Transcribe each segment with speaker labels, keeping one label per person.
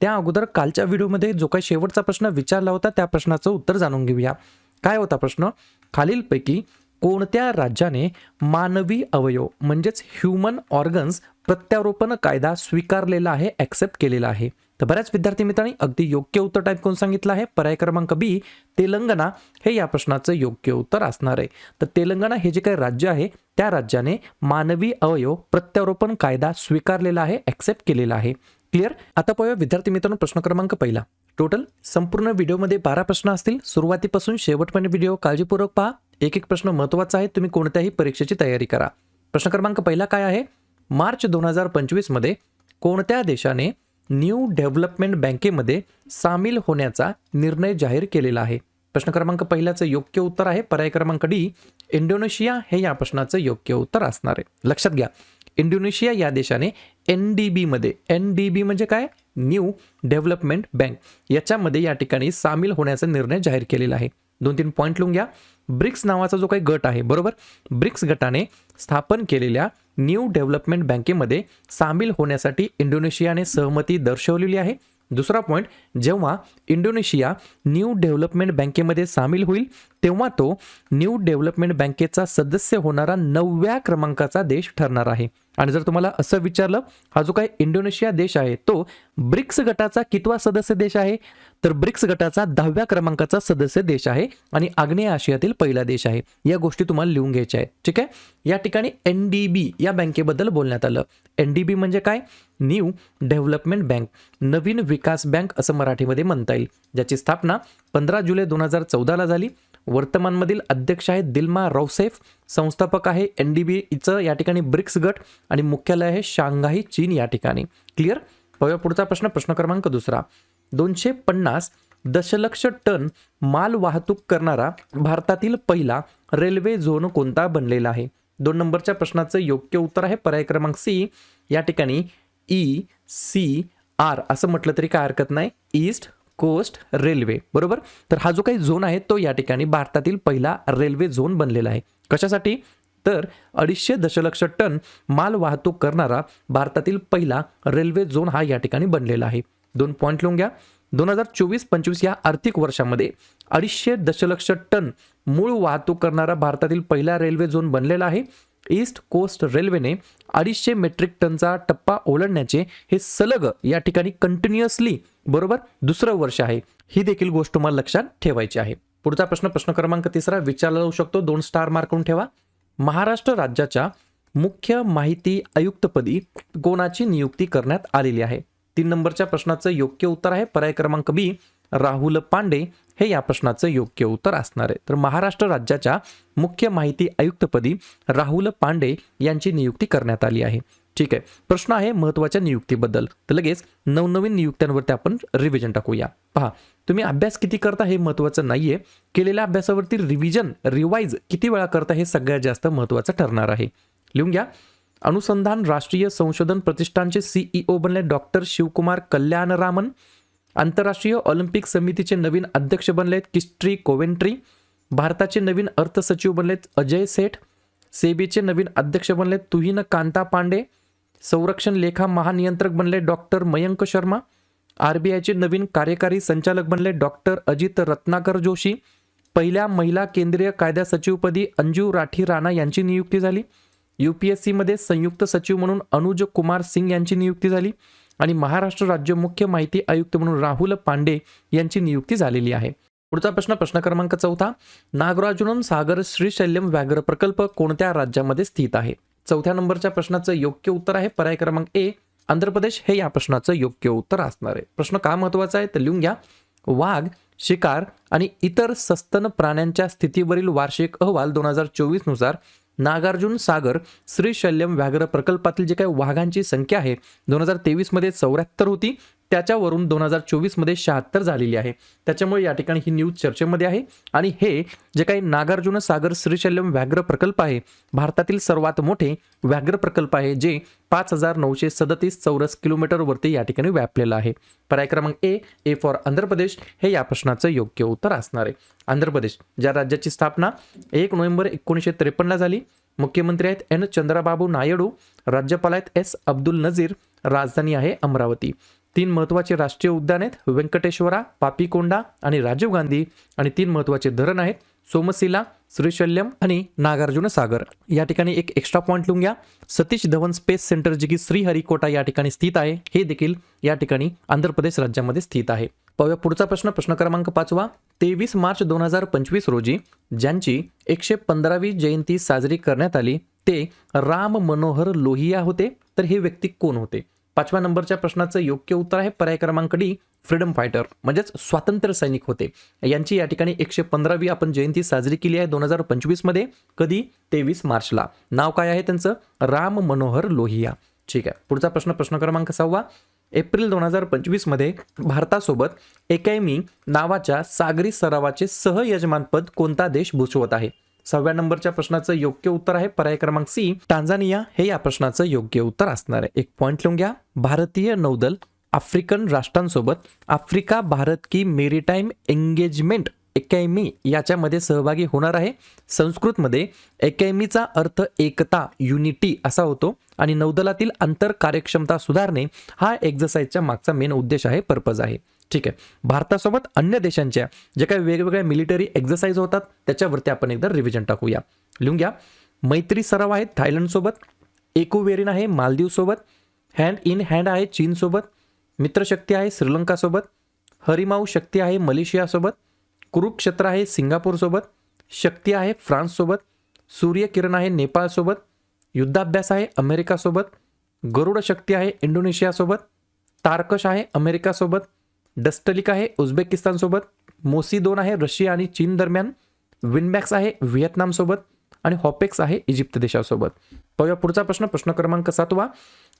Speaker 1: त्या अगोदर कालच्या व्हिडिओमध्ये जो काही शेवटचा प्रश्न विचारला होता त्या प्रश्नाचं उत्तर जाणून घेऊया. काय होता प्रश्न? खालीलपैकी कोणत्या राज्याने मानवी अवयव म्हणजेच ह्युमन ऑर्गन्स प्रत्यारोपण कायदा स्वीकारलेला आहे ॲक्सेप्ट केलेला आहे? तर बऱ्याच विद्यार्थी मित्रांनी अगदी योग्य उत्तर टाईप करून सांगितलं आहे. पर्याय क्रमांक बी तेलंगणा हे या प्रश्नाचं योग्य उत्तर असणार आहे. तर तेलंगणा हे जे काही राज्य आहे त्या राज्याने मानवी अवयव प्रत्यारोपण कायदा स्वीकारलेला आहे ॲक्सेप्ट केलेला आहे. क्लिअर आता पाहूया विद्यार्थी मित्रांनो प्रश्न क्रमांक पहिला. टोटल संपूर्ण व्हिडिओमध्ये बारा प्रश्न असतील. सुरुवातीपासून शेवटपर्यंत व्हिडिओ काळजीपूर्वक पहा. एक एक प्रश्न महत्त्वाचा आहे. तुम्ही कोणत्याही परीक्षेची तयारी करा. प्रश्न क्रमांक पहिला काय आहे? मार्च दोन हजार पंचवीसमध्ये कोणत्या देशाने न्यू डेव्हलपमेंट बँकेमध्ये सामील होण्याचा निर्णय जाहीर केलेला आहे? प्रश्न क्रमांक पहिल्याचं योग्य उत्तर आहे. पर्याय क्रमांक डी इंडोनेशिया हे या प्रश्नाचं योग्य उत्तर असणार आहे. लक्षात घ्या. इंडोनेशिया या देशाने एन डी बीमध्ये एन डी बी म्हणजे काय? न्यू डेव्हलपमेंट बँक याच्यामध्ये या ठिकाणी सामील होण्याचा निर्णय जाहीर केलेला आहे. दोन तीन पॉईंट लिहून घ्या. ब्रिक्स नावाचा जो काही गट आहे बरोबर? ब्रिक्स गटाने स्थापन केलेल्या न्यू डेव्हलपमेंट बँकेमध्ये सामील होण्यासाठी इंडोनेशियाने सहमती दर्शवलेली आहे. दुसरा पॉईंट जेव्हा इंडोनेशिया न्यू डेव्हलपमेंट बँकेमध्ये सामील होईल तेव्हा तो न्यू डेव्हलपमेंट बँकेचा सदस्य होणारा नवव्या क्रमांकाचा देश ठरणार आहे. आणि जर तुम्हाला असं विचारलं हा जो काही इंडोनेशिया देश आहे तो ब्रिक्स गटाचा कितवा सदस्य देश आहे? तर ब्रिक्स गटाचा दहाव्या क्रमांकाचा सदस्य देश आहे आणि आग्नेय आशियातील पहिला देश आहे. या गोष्टी तुम्हाला लिहून घ्यायच्या आहेत. ठीक आहे? या ठिकाणी एन डी बी या बँकेबद्दल बोलण्यात आलं. एन डी बी म्हणजे काय? न्यू डेव्हलपमेंट बँक नवीन विकास बँक असं मराठीमध्ये म्हणता येईल. ज्याची स्थापना पंधरा जुलै दोन हजार चौदाला झाली. वर्तमानमधील अध्यक्ष आहेत दिल्मा रौसेफ संस्थापक आहे एन डी बीचं या ठिकाणी ब्रिक्स गट आणि मुख्यालय आहे शांघाई चीन या ठिकाणी. क्लिअर? पाहूया पुढचा प्रश्न प्रश्न क्रमांक दुसरा. दोनशे पन्नास दशलक्ष टन माल वाहतूक करणारा भारतातील पहिला रेल्वे झोन कोणता बनलेला आहे? दोन नंबरच्या प्रश्नाचं योग्य उत्तर आहे पर्याय क्रमांक सी. या ठिकाणी ई सी आर असं म्हटलं तरी काय हरकत नाही. ईस्ट कोस्ट रेल्वे बरोबर? तर हा जो काही झोन आहे तो या ठिकाणी भारतातील पहिला रेल्वे झोन बनलेला आहे. कशासाठी? तर अडीचशे दशलक्ष टन माल वाहतूक करणारा भारतातील पहिला रेल्वे झोन हा या ठिकाणी बनलेला आहे. दोन पॉईंट लिहून घ्या. दोन हजार चोवीस पंचवीस या आर्थिक वर्षामध्ये अडीचशे दशलक्ष टन मूळ वाहतूक करणारा भारतातील पहिला रेल्वे झोन बनलेला आहे. ईस्ट कोस्ट रेल्वेने अडीचशे मेट्रिक टनचा टप्पा ओलांडण्याचे हे सलग या ठिकाणी कंटिन्युअसली बरोबर दुसरं वर्ष आहे. ही देखील गोष्ट तुम्हाला लक्षात ठेवायची आहे. पुढचा प्रश्न प्रश्न क्रमांक तिसरा विचारला जाऊ शकतो. दोन स्टार मार्क करून ठेवा. महाराष्ट्र राज्याच्या मुख्य माहिती आयुक्तपदी कोणाची नियुक्ती करण्यात आलेली आहे? तीन नंबरच्या प्रश्नाचं योग्य उत्तर आहे. पर्याय क्रमांक बी राहुल पांडे हे या प्रश्नाचं योग्य उत्तर असणार आहे. तर महाराष्ट्र राज्याच्या मुख्य माहिती आयुक्तपदी राहुल पांडे यांची नियुक्ती करण्यात आली आहे. ठीक आहे. प्रश्न आहे महत्त्वाच्या नियुक्तीबद्दल. तर लगेच नवनवीन नियुक्त्यांवरती आपण रिव्हिजन टाकूया. पहा तुम्ही अभ्यास किती करता हे महत्त्वाचं नाहीये. केलेल्या अभ्यासावरती रिव्हिजन रिवाईज किती वेळा करता हे सगळ्यात जास्त महत्त्वाचं ठरणार आहे. लिहून घ्या. अनुसंधान राष्ट्रीय संशोधन प्रतिष्ठानचे सीईओ बनले डॉक्टर शिवकुमार कल्याणरामन. आंतरराष्ट्रीय ऑलिम्पिक समितीचे नवीन अध्यक्ष बनलेत किस्ट्री कोवेंट्री. भारताचे नवीन अर्थसचिव बनलेत अजय सेठ. सेबीचे नवीन अध्यक्ष बनलेत तुहिन कांता पांडे. संरक्षण लेखा महानियंत्रक बनले doctor Mayank Sharma. R B आयचे नवीन कार्यकारी संचालक बनले डॉक्टर अजित रत्नाकर जोशी. पहिल्या महिला केंद्रीय कायदा सचिवपदी अंजू राठी राणा यांची नियुक्ती झाली. यू पी एस सीमध्ये संयुक्त सचिव म्हणून अनुज कुमार सिंग यांची नियुक्ती झाली. आणि महाराष्ट्र राज्य मुख्य माहिती आयुक्त म्हणून राहुल पांडे यांची नियुक्ती झालेली आहे. पुढचा प्रश्न प्रश्न क्रमांक चौथा. नागराजुनम सागर श्रीशैल्यम व्याघ्र प्रकल्प कोणत्या राज्यामध्ये स्थित आहे? चौथ्या नंबरच्या प्रश्नाचं योग्य उत्तर आहे. पर्याय क्रमांक ए आंध्र प्रदेश. हे या प्रश्नाचं योग्य उत्तर असणार आहे. प्रश्न का महत्त्वाचा आहे? तर लिहून घ्या. वाघ शिकार आणि इतर सस्तन प्राण्यांच्या स्थितीवरील वार्षिक अहवाल दोन हजार चोवीसनुसार नागार्जुन सागर श्रीशल्यम व्याघ्र प्रकल्पातील जे काही वाघांची संख्या आहे दोन हजार तेवीसमध्ये चौऱ्याहत्तर होती. त्याच्यावरून दोन हजार चोवीसमध्ये शहात्तर झालेली आहे. त्याच्यामुळे या ठिकाणी ही न्यूज चर्चेमध्ये आहे. आणि हे जे काही नागार्जुन सागर श्रीशैल्यम व्याघ्र प्रकल्प आहे भारतातील सर्वात मोठे व्याघ्र प्रकल्प आहे जे पाच हजार नऊशे सदतीस चौरस किलोमीटरवरती या ठिकाणी व्यापलेलं आहे. पर्याय क्रमांक ए ए फॉर आंध्र प्रदेश. हे या प्रश्नाचं योग्य उत्तर असणार आहे. आंध्र प्रदेश ज्या राज्याची स्थापना एक नोव्हेंबर एकोणीसशे त्रेपन्नला झाली. मुख्यमंत्री आहेत एन चंद्रबाबू नायडू. राज्यपाल आहेत एस अब्दुल नझीर. राजधानी आहे अमरावती. तीन महत्त्वाचे राष्ट्रीय उद्यान आहेत. व्यंकटेश्वरा पापीकोंडा आणि राजीव गांधी आणि तीन महत्त्वाचे धरण आहेत. सोमशिला श्रीशल्यम आणि नागार्जुन सागर. या ठिकाणी एक एक्स्ट्रा पॉईंट लिहून घ्या. सतीश धवन स्पेस सेंटर जे की श्रीहरिकोटा या ठिकाणी स्थित आहे हे देखील या ठिकाणी आंध्र प्रदेश राज्यामध्ये स्थित आहे. पाहूया पुढचा प्रश्न. प्रश्न क्रमांक पाचवा. तेवीस मार्च दोन हजार पंचवीस रोजी ज्यांची एकशे पंधरावी जयंती साजरी करण्यात आली ते राम मनोहर लोहिया होते. तर हे व्यक्ती कोण होते? पाचव्या नंबरच्या प्रश्नाचं योग्य उत्तर आहे पर्याय क्रमांक डी फ्रीडम फायटर म्हणजेच स्वातंत्र्य सैनिक होते. यांची या ठिकाणी एकशे पंधरावी आपण जयंती साजरी केली आहे दोन हजार पंचवीसमध्ये कधी? तेवीस मार्चला. नाव काय आहे त्यांचं? राम मनोहर लोहिया. ठीक आहे. पुढचा प्रश्न प्रश्न क्रमांक सहावा. एप्रिल दोन हजार पंचवीसमध्ये भारतासोबत एकायमी नावाच्या सागरी सरावाचे सहयजमानपद कोणता देश भूषवत आहे? सहाव्या नंबरच्या प्रश्नाचं योग्य उत्तर आहे. पर्याय क्रमांक सी टांझानिया हे या प्रश्नाचं योग्य उत्तर असणार आहे. एक पॉईंट लिहून घ्या. भारतीय नौदल आफ्रिकन राष्ट्रांसोबत आफ्रिका भारत की मेरीटाईम एंगेजमेंट एकैमी याच्यामध्ये सहभागी होणार आहे. संस्कृतमध्ये एकैमीचा अर्थ एकता युनिटी असा होतो आणि नौदलातील आंतर कार्यक्षमता सुधारणे हा एक्झरसाईजच्या मागचा मेन उद्देश आहे पर्पज आहे. ठीक आहे. भारतासोबत अन्य देशांच्या जे काही वेगवेगळ्या मिलिटरी एक्झरसाईज होतात त्याच्यावरती आपण एकदा रिव्हिजन टाकूया. लिहून घ्या. मैत्री सराव आहेत थायलंडसोबत. एकोवेरिन आहे मालदीवसोबत. हँड इन हँड आहे चीनसोबत. मित्रशक्ती आहे श्रीलंकासोबत. हरिमाऊ शक्ती आहे मलेशियासोबत. कुरुक्षेत्र है आहे सिंगापूरसोबत शक्ती आहे फ्रान्ससोबत सूर्यकिरण आहे नेपाळसोबत युद्धाभ्यास आहे अमेरिकासोबत गरुड शक्ती आहे इंडोनेशियासोबत तारकश आहे अमेरिकासोबत डस्टलिक आहे उझबेकिस्तानसोबत मोसी दोन है रशिया आणि चीन दरम्यान है आहे व्हिएतनामसोबत आणि हॉपेक्स आहे इजिप्त देशासोबत. पाहूया पुढचा प्रश्न प्रश्न क्रमांक सातवा.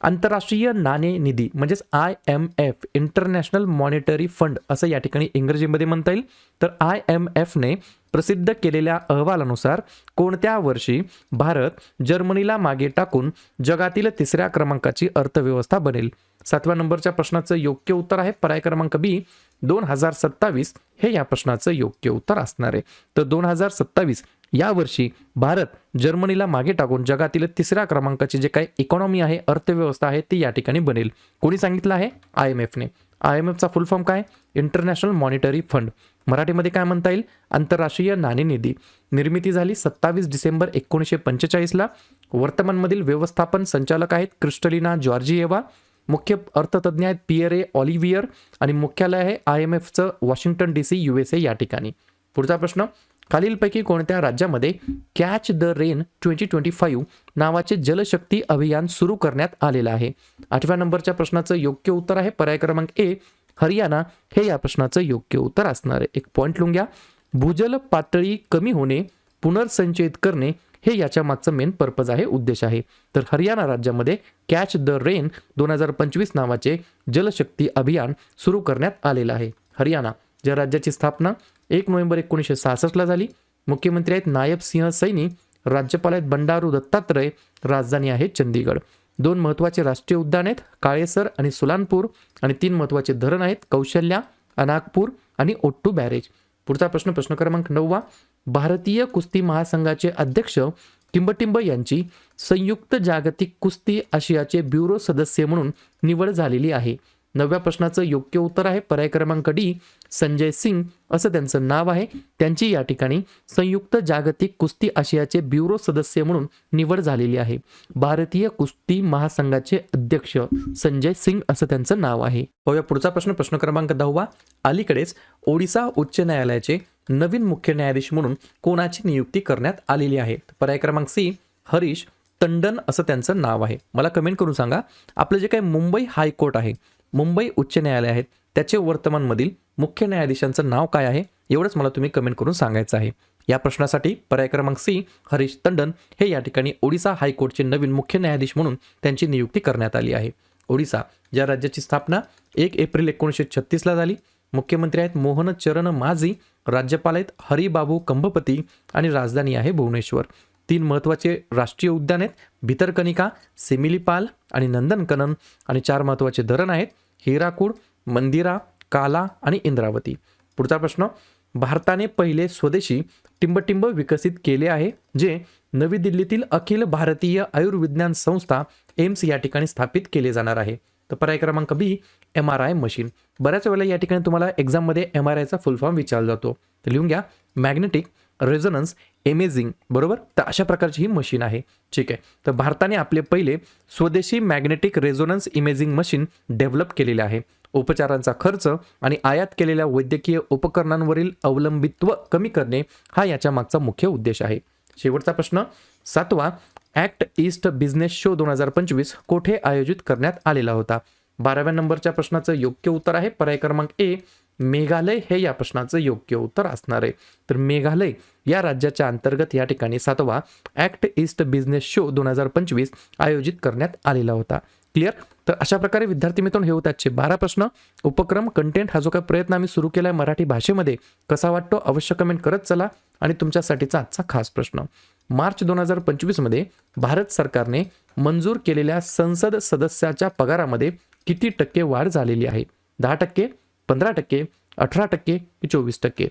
Speaker 1: आंतरराष्ट्रीय नाणे निधी म्हणजेच I M F International Monetary Fund असं या ठिकाणी इंग्रजीमध्ये म्हणता येईल. तर आय एम एफने प्रसिद्ध केलेल्या अहवालानुसार कोणत्या वर्षी भारत जर्मनीला मागे टाकून जगातील तिसऱ्या क्रमांकाची अर्थव्यवस्था बनेल? सातव्या नंबरच्या प्रश्नाचं योग्य उत्तर आहे. पर्याय क्रमांक बी दोन हजार सत्तावीस हे या प्रश्नाचं योग्य उत्तर असणार आहे. तर दोन हजार सत्तावीस यावर्षी भारत जर्मनीला मागे टाकून जगातील तिसऱ्या क्रमांकाची जे काही इकॉनॉमी आहे अर्थव्यवस्था आहे ती या ठिकाणी बनेल. कोणी सांगितलं आहे? आय एम एफने आय एम एफचा फुल फॉर्म काय? इंटरनॅशनल मॉनिटरी फंड मराठीमध्ये काय म्हणता येईल? आंतरराष्ट्रीय नाणेनिधी निर्मिती झाली सत्तावीस डिसेंबर एकोणीसशे पंचेचाळीसला. वर्तमानमधील व्यवस्थापन संचालक आहेत क्रिस्टलिना जॉर्जिएवा. मुख्य अर्थतज्ञ आहेत पियरे ऑलिव्हियर. आणि मुख्यालय आहे I M एफचं Washington D C U S A या ठिकाणी. पुढचा प्रश्न खालीलपैकी कोणत्या राज्यामध्ये catch the rain twenty twenty five नावाचे जलशक्ती अभियान सुरू करण्यात आलेलं आहे? आठव्या नंबरच्या प्रश्नाचं योग्य उत्तर आहे. पर्याय क्रमांक ए हरियाणा. हे या प्रश्नाचं योग्य उत्तर असणार आहे. एक पॉईंट लिहून घ्या. भूजल पातळी कमी होणे पुनर्संचयित करणे हे याच्या मागचं मेन पर्पज आहे उद्देश आहे. तर हरियाणा राज्यामध्ये कॅच द रेन दोन हजार पंचवीस नावाचे जलशक्ती अभियान सुरू करण्यात आलेलं आहे. हरियाणा ज्या राज्याची स्थापना एक नोव्हेंबर एकोणीसशे सहासष्टला झाली. मुख्यमंत्री आहेत नायब सिंह सैनी राज्यपाल आहेत बंडारू दत्तात्रय राजधानी आहे चंदीगड दोन महत्त्वाचे राष्ट्रीय उद्यान आहेत काळेसर आणि सुलानपूर. आणि तीन महत्त्वाचे धरण आहेत कौशल्या अनागपूर आणि ओट्टू बॅरेज. पुढचा प्रश्न प्रश्न क्रमांक नववा. भारतीय कुस्ती महासंघाचे अध्यक्ष टिंबटिंब यांची संयुक्त जागतिक कुस्ती आशियाचे ब्युरो सदस्य म्हणून निवड झालेली आहे. नवव्या प्रश्नाचं योग्य उत्तर आहे. पर्याय क्रमांक डी संजय सिंग असं त्यांचं नाव आहे. त्यांची या ठिकाणी संयुक्त जागतिक कुस्ती आशियाचे ब्युरो सदस्य म्हणून निवड झालेली आहे. भारतीय कुस्ती महासंघाचे अध्यक्ष संजय सिंग असं त्यांचं नाव आहे. पाहूया पुढचा प्रश्न. प्रश्न क्रमांक दहावा. अलीकडेच ओडिसा उच्च न्यायालयाचे नवीन मुख्य न्यायाधीश म्हणून कोणाची नियुक्ती करण्यात आलेली आहे? पर्याय क्रमांक सी हरीश तंडन असं त्यांचं नाव आहे. मला कमेंट करून सांगा. आपलं जे काही मुंबई हायकोर्ट आहे मुंबई उच्च न्यायालय आहेत. त्याचे वर्तमानमधील मुख्य न्यायाधीशांचं नाव काय आहे? एवढंच मला तुम्ही कमेंट करून सांगायचं आहे. या प्रश्नासाठी पर्याय क्रमांक सी हरीश तंडन हे या ठिकाणी ओडिसा हायकोर्टचे नवीन मुख्य न्यायाधीश म्हणून त्यांची नियुक्ती करण्यात आली आहे. ओडिसा या राज्याची स्थापना एक एप्रिल एकोणीसशे छत्तीसला झाली. मुख्यमंत्री आहेत मोहन चरण माझी राज्यपाल आहेत हरिबाबू कंभपती आणि राजधानी आहे भुवनेश्वर. तीन महत्त्वाचे राष्ट्रीय उद्यान आहेत. भितरकनिका सिमिलीपाल आणि नंदनकनन आणि चार महत्त्वाचे धरण आहेत. हिराकूड मंदिरा काला आणि इंद्रावती. पुढचा प्रश्न भारताने पहिले स्वदेशी टिंबटिंब विकसित केले आहे जे नवी दिल्लीतील अखिल भारतीय आयुर्विज्ञान संस्था एम्स या ठिकाणी स्थापित केले जाणार आहे. तर पर्याय क्रमांक B M R I machine. बऱ्याच वेळेला या ठिकाणी तुम्हाला एक्झाममध्ये एम आर आयचा फुल फॉर्म विचारला जातो. तर लिहून घ्या मॅग्नेटिक रेझोनन्स एमेझिंग बरोबर? तर अशा प्रकारची ही मशीन आहे. ठीक आहे. तर भारताने आपले पहिले स्वदेशी magnetic resonance imaging machine develop केलेले आहे. उपचारांचा खर्च आणि आयात केलेल्या वैद्यकीय उपकरणांवरील अवलंबित्व कमी करणे हा याच्या मागचा मुख्य उद्देश आहे. शेवटचा प्रश्न. सातवा ॲक्ट ईस्ट बिझनेस शो दोन हजार पंचवीस कोठे आयोजित करण्यात आलेला होता? बाराव्या नंबरच्या प्रश्नाचं योग्य उत्तर आहे. पर्याय क्रमांक ए मेघालय हे या प्रश्नाचं योग्य उत्तर असणार आहे. तर मेघालय या राज्याच्या अंतर्गत या ठिकाणी सातवा ॲक्ट ईस्ट बिझनेस शो दोन हजार पंचवीस आयोजित करण्यात आलेला होता. क्लिअर तर अशा प्रकारे विद्यार्थी मित्रांनो हे होते आजचे बारा प्रश्न. उपक्रम कंटेंट हा जो काही प्रयत्न आम्ही सुरू केला आहे मराठी भाषेमध्ये कसा वाटतो अवश्य कमेंट करत चला आणि तुमच्यासाठीचा आजचा खास प्रश्न. मार्च दोन हजार पंचवीसमध्ये भारत सरकारने मंजूर केलेल्या संसद सदस्याच्या पगारामध्ये किती टक्के वाढ झालेली आहे? दहा टक्के पंधरा टक्के अठरा टक्के की चोवीस टक्के.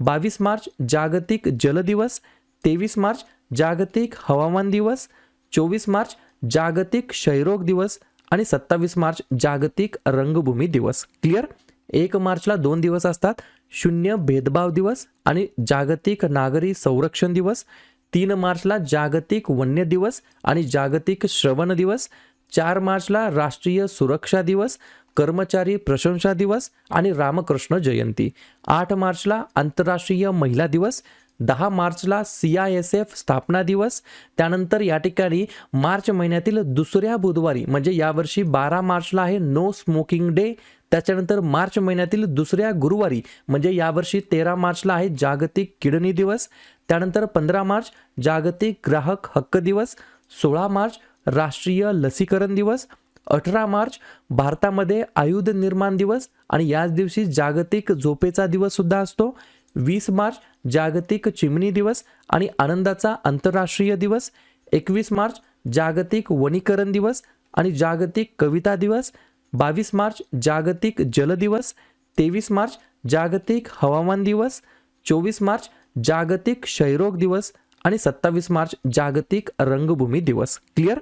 Speaker 1: बावीस मार्च जागतिक जल दिवस तेवीस मार्च जागतिक हवामान दिवस चोवीस मार्च जागतिक क्षयरोग दिवस आणि सत्तावीस मार्च जागतिक रंगभूमी दिवस. क्लिअर एक मार्चला दोन दिवस असतात. शून्य भेदभाव दिवस आणि जागतिक नागरी संरक्षण दिवस. तीन मार्चला जागतिक वन्य दिवस आणि जागतिक श्रवण दिवस. चार मार्चला राष्ट्रीय सुरक्षा दिवस. कर्मचारी प्रशंसा दिवस आणि रामकृष्ण जयंती. आठ मार्चला आंतरराष्ट्रीय महिला दिवस दहा मार्चला सी आय एस एफ स्थापना दिवस त्यानंतर या ठिकाणी मार्च महिन्यातील दुसऱ्या बुधवारी म्हणजे यावर्षी बारा मार्चला आहे नो स्मोकिंग डे त्याच्यानंतर मार्च महिन्यातील दुसऱ्या गुरुवारी म्हणजे यावर्षी तेरा मार्चला आहे जागतिक किडनी दिवस त्यानंतर पंधरा मार्च जागतिक ग्राहक हक्क दिवस सोळा मार्च राष्ट्रीय लसीकरण दिवस अठरा मार्च भारतामध्ये आयुध निर्माण दिवस आणि याच दिवशी जागतिक झोपेचा दिवस सुद्धा असतो. वीस मार्च जागतिक चिमणी दिवस आणि आनंदाचा आंतरराष्ट्रीय दिवस. एकवीस मार्च जागतिक वनीकरण दिवस आणि जागतिक कविता दिवस. बावीस मार्च जागतिक जल दिवस. तेवीस मार्च जागतिक हवामान दिवस. चोवीस मार्च जागतिक क्षयरोग दिवस. आणि सत्तावीस मार्च जागतिक रंगभूमी दिवस. क्लिअर?